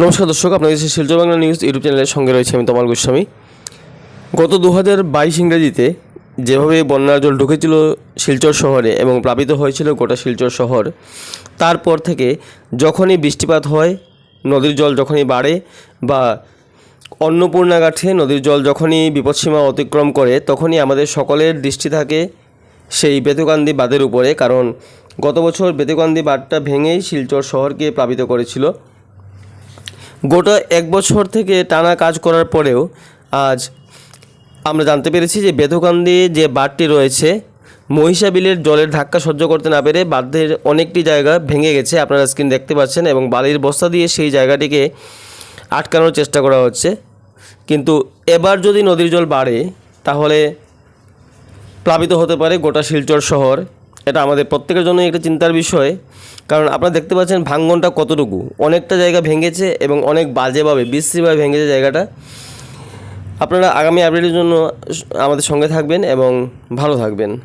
নমস্কার দর্শক আপনাদের শিলচর বাংলা নিউজ ইউটিউব চ্যানেলের সঙ্গে রয়েছে আমি তমাল গোস্বামী। গত দু হাজার বাইশ ইংরেজিতে যেভাবে বন্যার জল ঢুকেছিল শিলচর শহরে এবং প্লাবিত হয়েছিল গোটা শিলচর শহর, তারপর থেকে যখনই বৃষ্টিপাত হয়, নদীর জল যখনই বাড়ে বা অন্নপূর্ণা গাঠে নদীর জল যখনই বিপদসীমা অতিক্রম করে, তখনই আমাদের সকলের দৃষ্টি থাকে সেই বেতুকান্দি বাঁধের উপরে। কারণ গত বছর বেতুকান্দি বাঁধটা ভেঙেই শিলচর শহরকে প্লাবিত করেছিল। গোটা এক বছর থেকে টানা কাজ করার পরেও আজ আমরা জানতে পেরেছি যে বেথকান্দি যে বাঁধটি রয়েছে, মহিষাবিলের জলের ধাক্কা সহ্য করতে না পেরে বাঁধের অনেকটি জায়গা ভেঙে গেছে। আপনারা স্ক্রিন দেখতে পাচ্ছেন এবং বালির বস্তা দিয়ে সেই জায়গাটিকে আটকানোর চেষ্টা করা হচ্ছে। কিন্তু এবার যদি নদীর জল বাড়ে, তাহলে প্লাবিত হতে পারে গোটা শিলচর শহর। এটা আমাদের প্রত্যেকের জন্য একটা চিন্তার বিষয়। কারণ আপনারা দেখতে পাচ্ছেন ভাঙ্গনটা কতটুকু। অনেকটা জায়গা ভেঙেছে এবং অনেক বাজেভাবে বিশ্রীভাবে ভেঙেছে জায়গাটা। আপনারা আগামী আপডেটের জন্য আমাদের সঙ্গে থাকবেন এবং ভালো থাকবেন।